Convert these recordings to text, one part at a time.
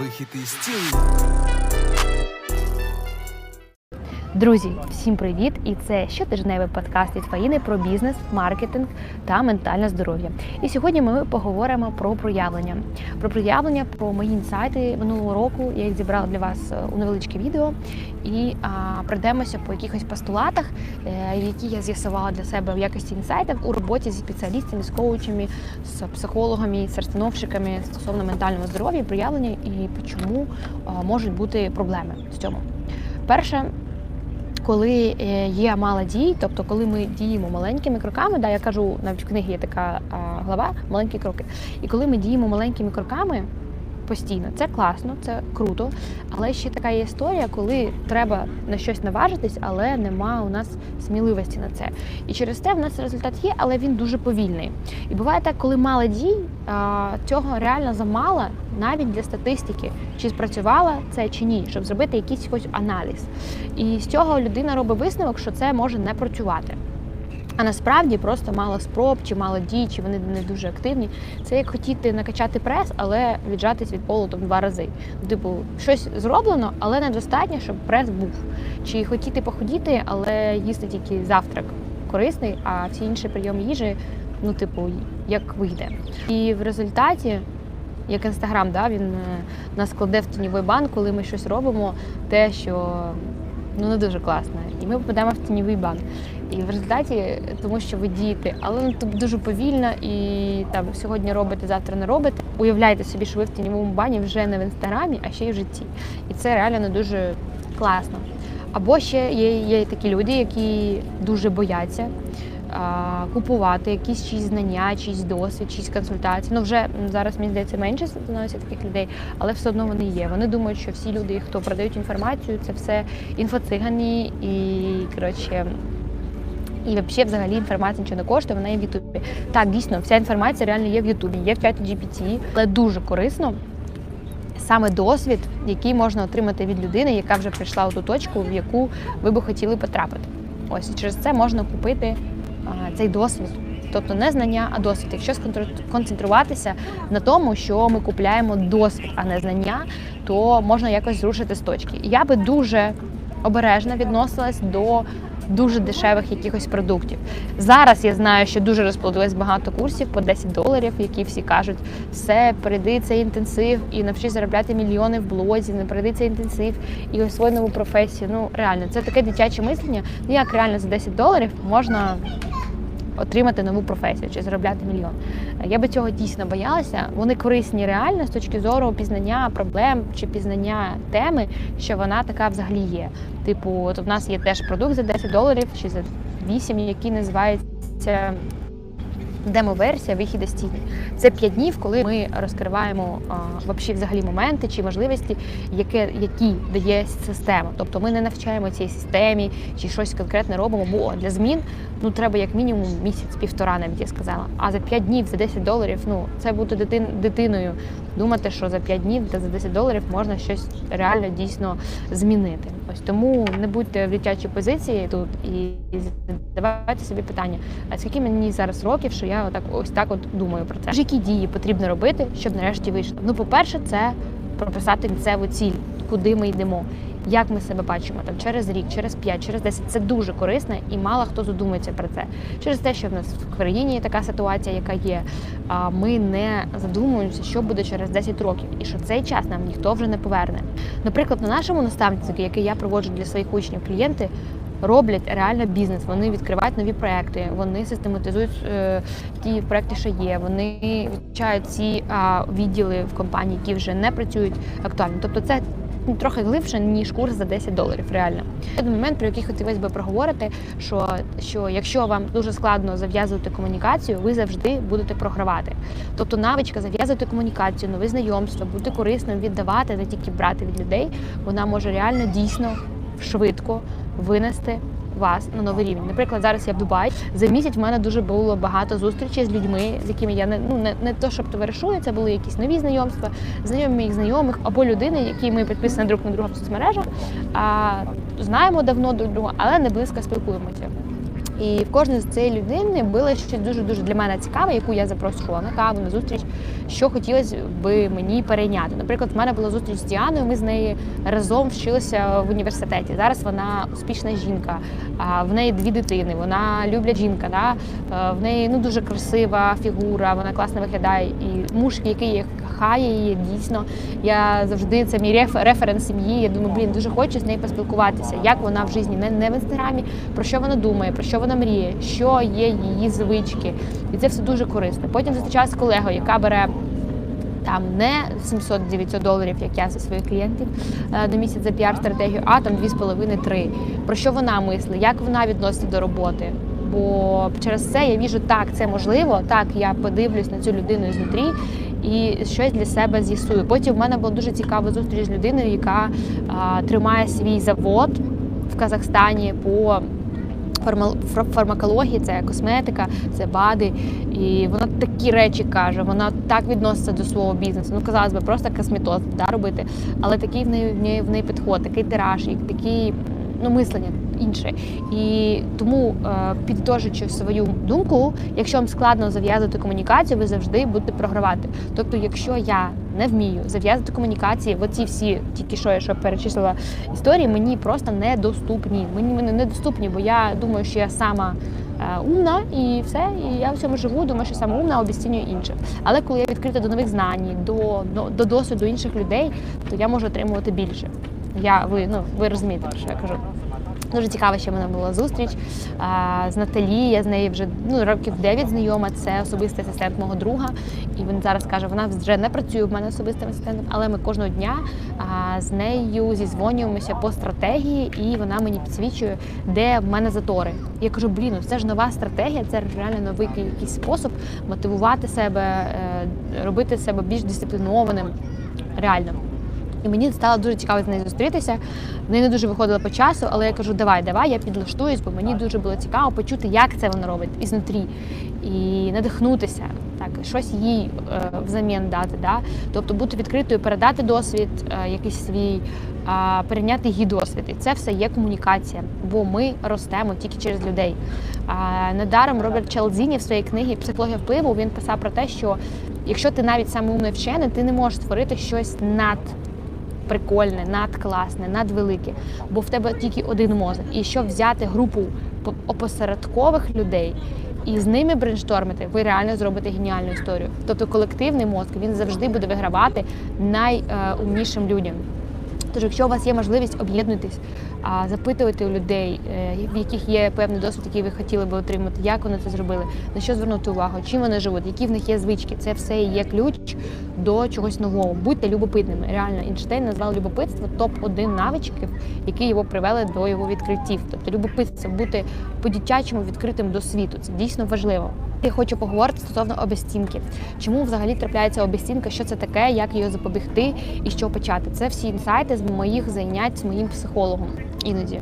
Вихід із тіні. Друзі, всім привіт! І це щотижневий подкаст від Фаїни про бізнес, маркетинг та ментальне здоров'я. І сьогодні ми поговоримо про проявлення. Про проявлення, про мої інсайти минулого року. Я їх зібрала для вас е, у невеличке відео. І а, пройдемося по якихось постулатах, е, які я з'ясувала для себе в якості інсайтів у роботі зі спеціалістами, з коучами, з психологами, з розстановщиками стосовно ментального здоров'я, проявлення і чому а, можуть бути проблеми в цьому. Перше, коли е, є мало дій, тобто коли ми діємо маленькими кроками, да, я кажу, навіть в книгі є така глава маленькі кроки. І коли ми діємо маленькими кроками постійно, це класно, це круто. Але ще така є історія, коли треба на щось наважитись, але нема у нас сміливості на це. І через те в нас результат є, але він дуже повільний. І буває так, коли мало дій, цього реально замало навіть для статистики, чи спрацювало це чи ні, щоб зробити якийсь аналіз. І з цього людина робить висновок, що це може не працювати. А насправді просто мало спроб, чи мало дій, чи вони не дуже активні. Це як хотіти накачати прес, але віджатись від полу там два рази. Типу, щось зроблено, але недостатньо, щоб прес був. Чи хотіти похудіти, але їсти тільки завтрак корисний, а всі інші прийоми їжі, ну, типу, як вийде. І в результаті як інстаграм, да, він е, нас кладе в тіньовий бан, коли ми щось робимо, те, що ну не дуже класно. І ми попадемо в тіньовий бан. І в результаті, тому що ви дієте, але ну, тут дуже повільно і там сьогодні робите, завтра не робите. Уявляйте собі, що ви в тіньовому бані вже не в інстаграмі, а ще й в житті. І це реально не дуже класно. Або ще є, є такі люди, які дуже бояться купувати якісь чиїсь знання, чиїсь досвід, чиїсь консультації. Ну вже зараз мені здається менше становиться таких людей, але все одно вони є. Вони думають, що всі люди, хто продають інформацію, це все інфоцигані і коротше. І взагалі, взагалі інформація нічого не коштує, вона є в Ютубі. Так, дійсно, вся інформація реально є в Ютубі, є в чаті GPT, але дуже корисно саме досвід, який можна отримати від людини, яка вже прийшла у ту точку, в яку ви би хотіли потрапити. Ось і через це можна купити цей досвід. Тобто не знання, а досвід. Якщо сконцентруватися на тому, що ми купляємо досвід, а не знання, то можна якось зрушити з точки. Я би дуже обережно відносилась до дуже дешевих якихось продуктів. Зараз я знаю, що дуже розплодилось багато курсів по 10 доларів, які всі кажуть, все, перейди цей інтенсив і навчись заробляти мільйони в блозі, не перейди цей інтенсив і освой нову професію. Ну реально, це таке дитяче мислення. Ну як реально за 10 доларів можна отримати нову професію чи заробляти мільйон. Я би цього дійсно боялася. Вони корисні реально з точки зору пізнання проблем чи пізнання теми, що вона така взагалі є. Типу, от у нас є теж продукт за 10 доларів чи за 8, який називається. Демо-версія вихід із тіні. Це 5 днів, коли ми розкриваємо а, взагалі моменти чи можливості, яке, які дає система. Тобто ми не навчаємо цій системі чи щось конкретне робимо, бо для змін ну треба як мінімум місяць-півтора, навіть я сказала. А за 5 днів за 10 доларів, ну це бути дитин, дитиною. Думати, що за 5 днів та за 10 доларів можна щось реально дійсно змінити. Ось тому не будьте в дитячій позиції тут і задавайте собі питання: а скільки мені зараз років, що я отак ось так от думаю про це? Які дії потрібно робити, щоб нарешті вийшло? Ну, по-перше, це прописати кінцеву ціль, куди ми йдемо. Як ми себе бачимо там через рік, через 5, через 10. це дуже корисно і мало хто задумується про це. Через те, що в нас в країні є така ситуація, яка є. А ми не задумуємося, що буде через 10 років, і що цей час нам ніхто вже не поверне. Наприклад, на нашому наставниці, який я проводжу для своїх учнів, клієнти роблять реально бізнес. Вони відкривають нові проекти, вони систематизують е, ті проекти, що є. Вони відчають ці а, відділи в компанії, які вже не працюють актуально. Тобто, це трохи глибше ніж курс за 10 доларів. Реально один момент, про який хотілося би проговорити, що, що якщо вам дуже складно зав'язувати комунікацію, ви завжди будете програвати. Тобто навичка зав'язувати комунікацію, нові знайомства, бути корисним, віддавати, не тільки брати від людей, вона може реально дійсно швидко винести вас на новий рівень. Наприклад, зараз я в Дубаї. За місяць в мене дуже було багато зустрічей з людьми, з якими я не ну не, не то, щоб товаришую, це були якісь нові знайомства, знайомі моїх знайомих або людини, які ми підписані друг на друга в соцмережах, а знаємо давно друг друга, але не близько спілкуємося. І в кожної з цієї людини було щось дуже дуже для мене цікаве, яку я запрошувала на каву, на зустріч, що хотілося би мені перейняти. Наприклад, в мене була зустріч з Діаною. Ми з нею разом вчилися в університеті. Зараз вона успішна жінка, в неї дві дитини. Вона любля жінка. Да? Е, В неї ну дуже красива фігура, вона класно виглядає. І муж, який кохає її, дійсно. Я завжди це мій реф- референс сім'ї. Я думаю, блін, дуже хочу з нею поспілкуватися, як вона в житті, не, не в інстаграмі, про що вона думає, про що вона мріє, що є її звички. І це все дуже корисно. Потім зустрічалася з колегою, яка бере. Там не 700-900 доларів, як я за своїх клієнтів е, на місяць за піар-стратегію, а там 2,5-3. Про що вона мислить, як вона відноситься до роботи. Бо через це я віжу, так, це можливо, так, я подивлюсь на цю людину ізнутрі і щось для себе з'ясую. Потім в мене була дуже цікава зустріч з людиною, яка а, тримає свій завод в Казахстані по фарма- фармакології, це косметика, це БАДи. І вона такі речі каже, вона так відноситься до свого бізнесу. Ну, казалось би, просто косметоз да, робити. Але такий в неї в неї підход, такий тираж, і такий ну, мислення інше. І тому, е, підтожуючи свою думку, якщо вам складно зав'язувати комунікацію, ви завжди будете програвати. Тобто, якщо я не вмію зав'язувати комунікації, оці всі тільки що я що перечислила історії, мені просто недоступні. Мені вони недоступні, бо я думаю, що я сама. е, Умна і все, і я в цьому живу, думаю, що саме умна обіцінюю інших. Але коли я відкрита до нових знань, до, до, до досвіду інших людей, то я можу отримувати більше. Я ви ну ви розумієте, про що я кажу. Дуже цікава, що в мене була зустріч а, з Наталі. Я з нею вже ну років 9 знайома. Це особистий асистент мого друга. І він зараз каже, вона вже не працює в мене особистим асистентом, але ми кожного дня а, з нею зізвонюємося по стратегії, і вона мені підсвічує, де в мене затори. Я кажу, блін, ну це ж нова стратегія, це реально новий якийсь спосіб мотивувати себе, е, робити себе більш дисциплінованим. Реально. І мені стало дуже цікаво з нею зустрітися. В неї не дуже виходило по часу, але я кажу, давай, давай, я підлаштуюсь, бо мені дуже було цікаво почути, як це вона робить ізнутрі, і надихнутися, так, щось їй е, взамін дати. Да? Тобто бути відкритою, передати досвід, е, якийсь свій, а, перейняти її досвід. І це все є комунікація, бо ми ростемо тільки через людей. А, недаром Роберт Чалдзіні в своїй книгі Психологія впливу він писав про те, що якщо ти навіть саме умний вчений, ти не можеш створити щось над прикольне, надкласне, надвелике, бо в тебе тільки один мозок. І щоб взяти групу опосередкових людей і з ними брейнштормити, ви реально зробите геніальну історію. Тобто колективний мозк він завжди буде вигравати найумнішим людям. Тож, якщо у вас є можливість об'єднуйтесь, а, запитувати у людей, е, в яких є певний досвід, який ви хотіли би отримати, як вони це зробили, на що звернути увагу, чим вони живуть, які в них є звички. Це все є ключ до чогось нового. Будьте любопитними. Реально, Ейнштейн назвав любопитство топ-1 навичків, які його привели до його відкриттів. Тобто любопитство, бути по-дитячому відкритим до світу. Це дійсно важливо. Я хочу поговорити стосовно обезцінки. Чому взагалі трапляється обезцінка? Що це таке, як її запобігти і що почати? Це всі інсайти з моїх занять з моїм психологом іноді.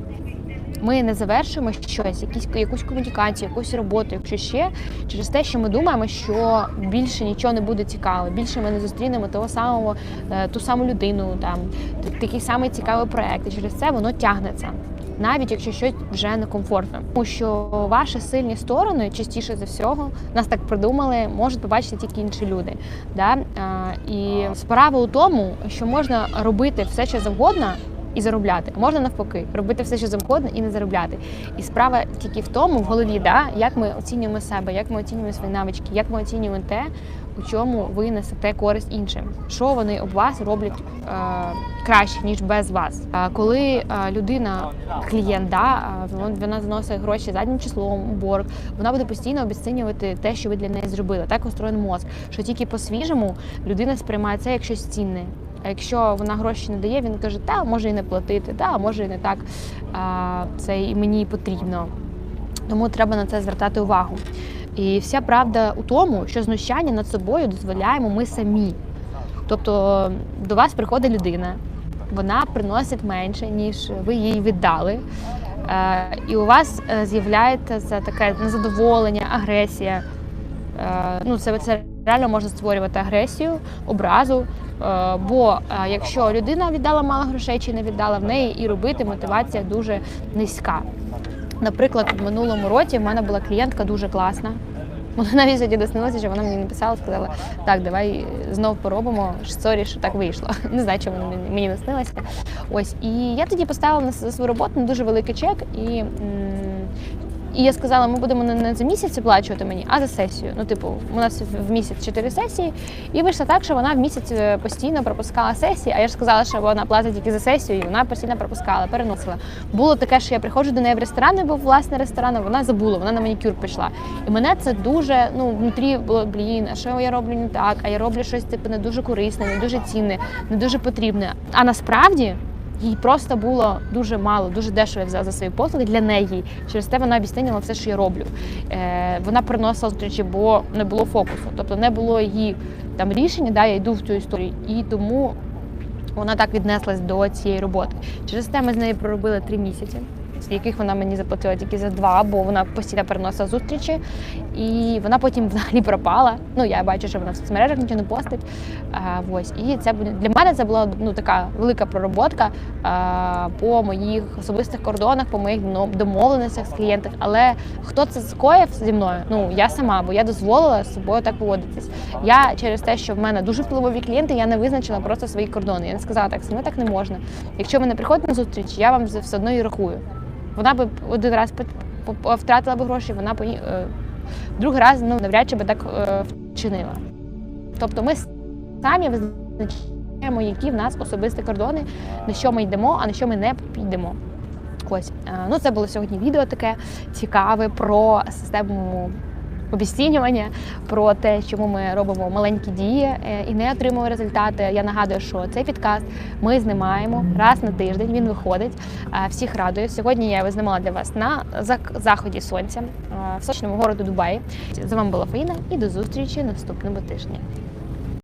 Ми не завершуємо щось, якісь якусь комунікацію, якусь роботу, якщо ще через те, що ми думаємо, що більше нічого не буде цікаво, більше ми не зустрінемо того самого, е, ту саму людину, там такий самий цікавий проект. І через це воно тягнеться. Навіть якщо щось вже некомфортно, тому що ваші сильні сторони частіше за всього нас так придумали, можуть побачити тільки інші люди. Да? І справа у тому, що можна робити все, що завгодно, і заробляти. А можна навпаки, робити все, що завгодно, і не заробляти. І справа тільки в тому, в голові, да, як ми оцінюємо себе, як ми оцінюємо свої навички, як ми оцінюємо те, у чому ви несете користь іншим, що вони об вас роблять е, краще ніж без вас. А коли е, людина, клієнт, да, е, вона- заносить гроші заднім числом борг, вона буде постійно обесцінювати те, що ви для неї зробили. Так устроєний мозк, що тільки по-свіжому людина сприймає це як щось цінне. А якщо вона гроші не дає, він каже, та може і не платити, та може і не так а, це і мені потрібно. Тому треба на це звертати увагу. І вся правда у тому, що знущання над собою дозволяємо ми самі. Тобто до вас приходить людина, вона приносить менше, ніж ви їй віддали. Е, і у вас е, з'являється таке незадоволення, агресія. Е, ну, це, це реально може створювати агресію, образу. Е, бо е, якщо людина віддала мало грошей чи не віддала, в неї і робити мотивація дуже низька. Наприклад, в минулому році в мене була клієнтка дуже класна. Вона навіть сьогодні доснилася, що вона мені написала, сказала, так, давай знов поробимо. Сорі, що так вийшло. Не знаю, чому вона мені- наснилася. Ось. І я тоді поставила на свою роботу на дуже великий чек. І, і я сказала, ми будемо не, за місяць оплачувати мені, а за сесію. Ну, типу, у нас в місяць чотири сесії. І вийшло так, що вона в місяць е, постійно пропускала сесії. А я ж сказала, що вона платить тільки за сесію, і вона постійно пропускала, переносила. Було таке, що я приходжу до неї в ресторан, не був власний ресторан, а вона забула, вона на манікюр пішла. І мене це дуже ну внутрі було блін, а що я роблю не так? А я роблю щось типу не дуже корисне, не дуже цінне, не дуже потрібне. А насправді. Їй просто було дуже мало, дуже дешево я взяла за свої послуги для неї. Через те вона обіцяла все, що я роблю. Е, вона приносила зустрічі, бо не було фокусу, тобто не було її там рішення, да, я йду в цю історію. І тому вона так віднеслась до цієї роботи. Через те ми з нею проробили три місяці, яких вона мені заплатила тільки за два, бо вона постійно переносила зустрічі, і вона потім взагалі пропала. Ну я бачу, що вона в соцмережах нічого не постить. А, ось і це для мене це була ну така велика пророботка а, по моїх особистих кордонах, по моїх дно- домовленостях з клієнтами. Але хто це скоїв зі мною? Ну я сама, бо я дозволила з собою так поводитись. Я через те, що в мене дуже впливові клієнти, я не визначила просто свої кордони. Я не сказала так, саме так не можна. Якщо ви не приходите на зустріч, я вам все одно і рахую. Вона би один раз втратила б гроші, вона по другий раз ну навряд чи би так е, вчинила. Тобто ми самі визначаємо, які в нас особисті кордони, на що ми йдемо, а на що ми не підемо. Ось Е, ну це було сьогодні відео таке цікаве про систему обіцінювання, про те, чому ми робимо маленькі дії е, і не отримуємо результати. Я нагадую, що цей підкаст ми знімаємо раз на тиждень. Він виходить. Всіх радую. Сьогодні я його знімала для вас на заході сонця в сочному городу Дубаї. З вами була Фаїна і до зустрічі наступному тижні.